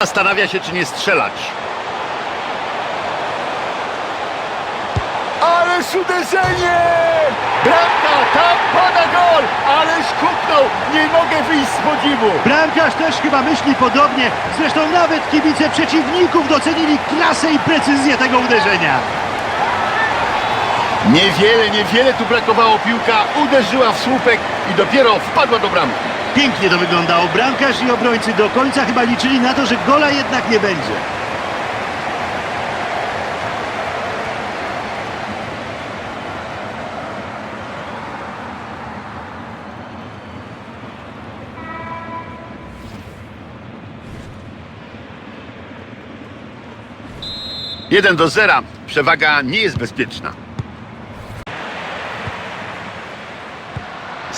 Zastanawia się, czy nie strzelać. Ależ uderzenie! Bramka, tam pada gol! Ależ kupnął! Nie mogę wyjść z podziwu! Bramkarz też chyba myśli podobnie. Zresztą nawet kibice przeciwników docenili klasę i precyzję tego uderzenia. Niewiele, niewiele tu brakowało. Piłka uderzyła w słupek i dopiero wpadła do bramki. Pięknie to wyglądało. Bramkarz i obrońcy do końca chyba liczyli na to, że gola jednak nie będzie. Jeden do zera. Przewaga nie jest bezpieczna.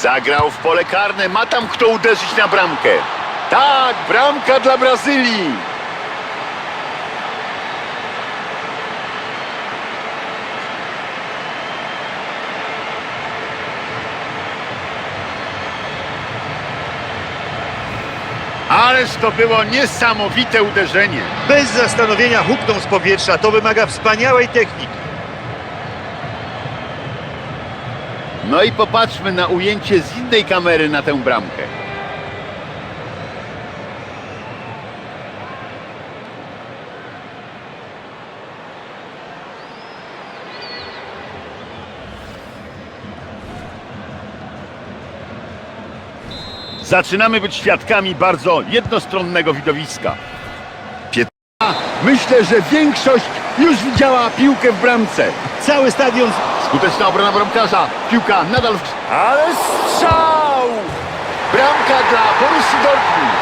Zagrał w pole karne. Ma tam kto uderzyć na bramkę. Tak, bramka dla Brazylii. Ależ to było niesamowite uderzenie. Bez zastanowienia huknął z powietrza. To wymaga wspaniałej techniki. No i popatrzmy na ujęcie z innej kamery na tę bramkę. Zaczynamy być świadkami bardzo jednostronnego widowiska. Myślę, że większość już widziała piłkę w bramce. Cały stadion Skuteczna obrona bramkarza. Piłka nadal w... Ale strzał! Bramka dla Borussii Dortmund.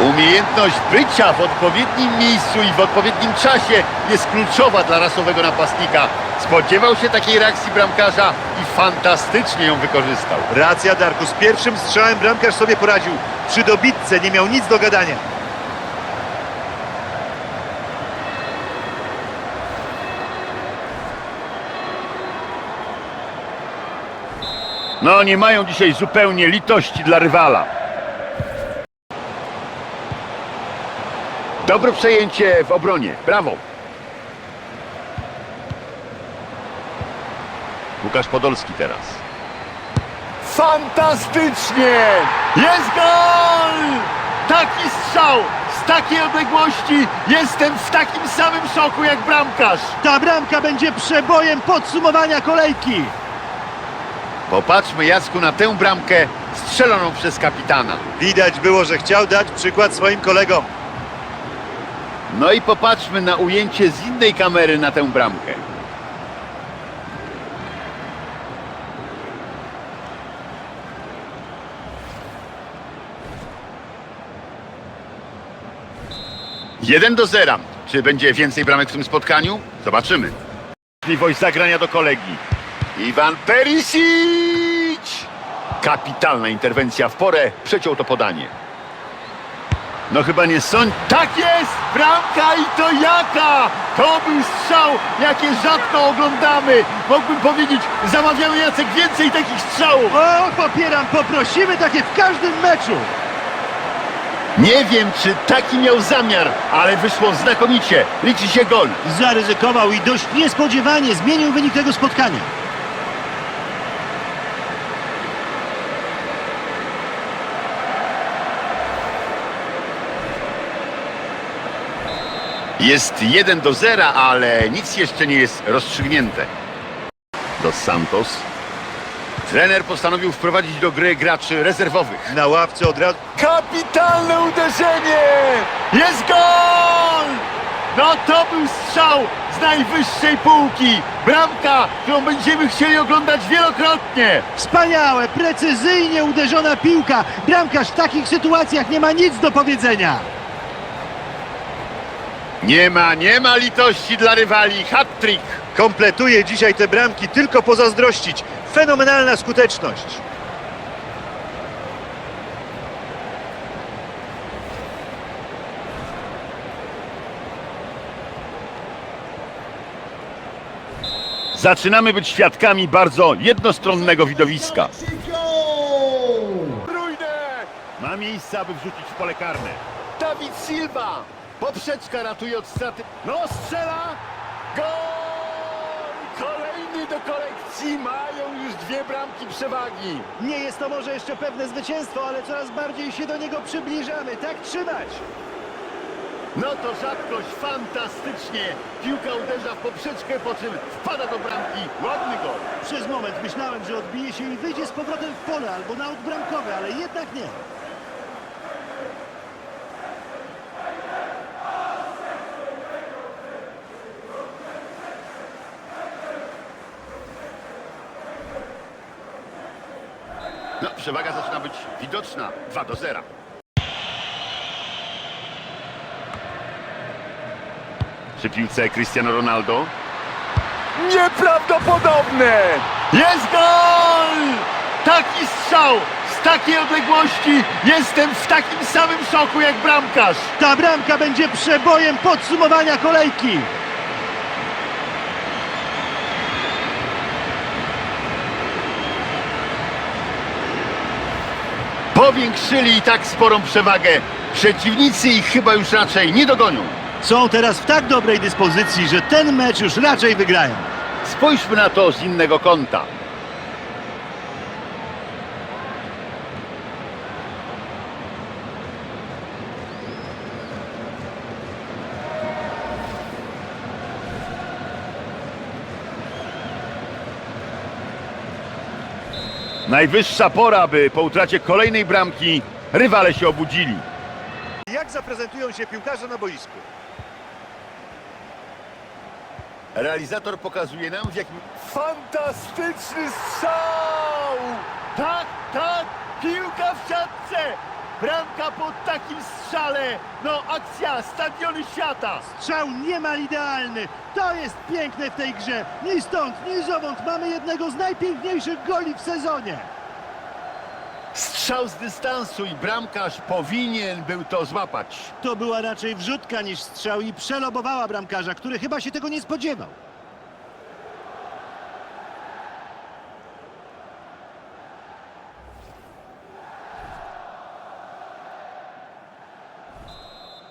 Umiejętność bycia w odpowiednim miejscu i w odpowiednim czasie jest kluczowa dla rasowego napastnika. Spodziewał się takiej reakcji bramkarza i fantastycznie ją wykorzystał. Racja, Darku. Z pierwszym strzałem bramkarz sobie poradził. Przy dobitce nie miał nic do gadania. No, nie mają dzisiaj zupełnie litości dla rywala. Dobre przejęcie w obronie. Brawo. Łukasz Podolski teraz. Fantastycznie! Jest gol! Taki strzał! Z takiej odległości jestem w takim samym szoku jak bramkarz. Ta bramka będzie przebojem podsumowania kolejki. Popatrzmy, Jacku, na tę bramkę strzeloną przez kapitana. Widać było, że chciał dać przykład swoim kolegom. No i popatrzmy na ujęcie z innej kamery na tę bramkę. Jeden do zera. Czy będzie więcej bramek w tym spotkaniu? Zobaczymy. Możliwość zagrania do kolegi. Iwan Perisic! Kapitalna interwencja w porę. Przeciął to podanie. No chyba nie sądź. Tak jest! Bramka i to jaka! To był strzał, jakie rzadko oglądamy. Mógłbym powiedzieć, zamawiamy Jacek więcej takich strzałów. O, popieram, poprosimy takie w każdym meczu. Nie wiem, czy taki miał zamiar, ale wyszło znakomicie. Liczy się gol. Zaryzykował i dość niespodziewanie zmienił wynik tego spotkania. Jest 1 do 0, ale nic jeszcze nie jest rozstrzygnięte. Dos Santos. Trener postanowił wprowadzić do gry graczy rezerwowych. Na ławce od razu... Kapitalne uderzenie! Jest gol! No to był strzał z najwyższej półki. Bramka, którą będziemy chcieli oglądać wielokrotnie. Wspaniałe, precyzyjnie uderzona piłka. Bramkarz w takich sytuacjach nie ma nic do powiedzenia. Nie ma, nie ma litości dla rywali. Hat-trick. Kompletuje dzisiaj te bramki tylko pozazdrościć. Fenomenalna skuteczność. Zaczynamy być świadkami bardzo jednostronnego widowiska. Ma miejsce, aby wrzucić w pole karne. Dawid Silva! Poprzeczka ratuje od straty. No strzela! Gol! Kolejny do kolekcji. Mają już dwie bramki przewagi. Nie jest to może jeszcze pewne zwycięstwo, ale coraz bardziej się do niego przybliżamy. Tak trzymać! No to rzadkość, fantastycznie. Piłka uderza w poprzeczkę, po czym wpada do bramki. Ładny gol. Przez moment myślałem, że odbije się i wyjdzie z powrotem w pole albo na odbramkowe, ale jednak nie. No, przewaga zaczyna być widoczna. 2 do 0. Przy piłce Cristiano Ronaldo. Nieprawdopodobne! Jest gol! Taki strzał! Z takiej odległości jestem w takim samym szoku jak bramkarz. Ta bramka będzie przebojem podsumowania kolejki. Powiększyli i tak sporą przewagę. Przeciwnicy ich chyba już raczej nie dogonią. Są teraz w tak dobrej dyspozycji, że ten mecz już raczej wygrają. Spójrzmy na to z innego kąta. Najwyższa pora, by po utracie kolejnej bramki rywale się obudzili. Jak zaprezentują się piłkarze na boisku? Realizator pokazuje nam w jakim... Fantastyczny strzał! Tak, tak! Piłka w siatce! Bramka po takim strzale! No, akcja, stadiony świata! Strzał niemal idealny. To jest piękne w tej grze. Ni stąd, ni zowąd mamy jednego z najpiękniejszych goli w sezonie. Strzał z dystansu i bramkarz powinien był to złapać. To była raczej wrzutka niż strzał i przelobowała bramkarza, który chyba się tego nie spodziewał.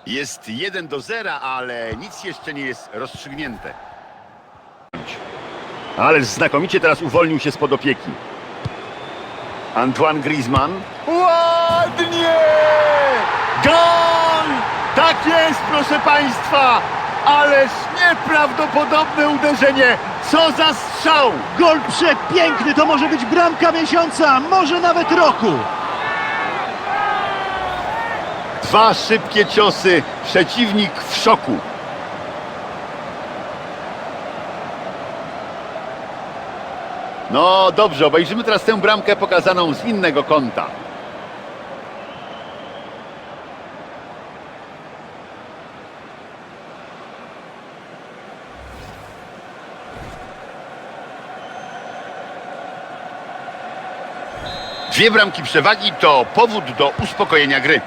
Jest 1 do 0, ale nic jeszcze nie jest rozstrzygnięte. Ależ znakomicie teraz uwolnił się spod opieki. Antoine Griezmann. Ładnie! Gol! Tak jest, proszę Państwa! Ależ nieprawdopodobne uderzenie! Co za strzał! Gol przepiękny, to może być bramka miesiąca, może nawet roku. Dwa szybkie ciosy, przeciwnik w szoku. No dobrze, obejrzymy teraz tę bramkę pokazaną z innego kąta. Dwie bramki przewagi to powód do uspokojenia gry.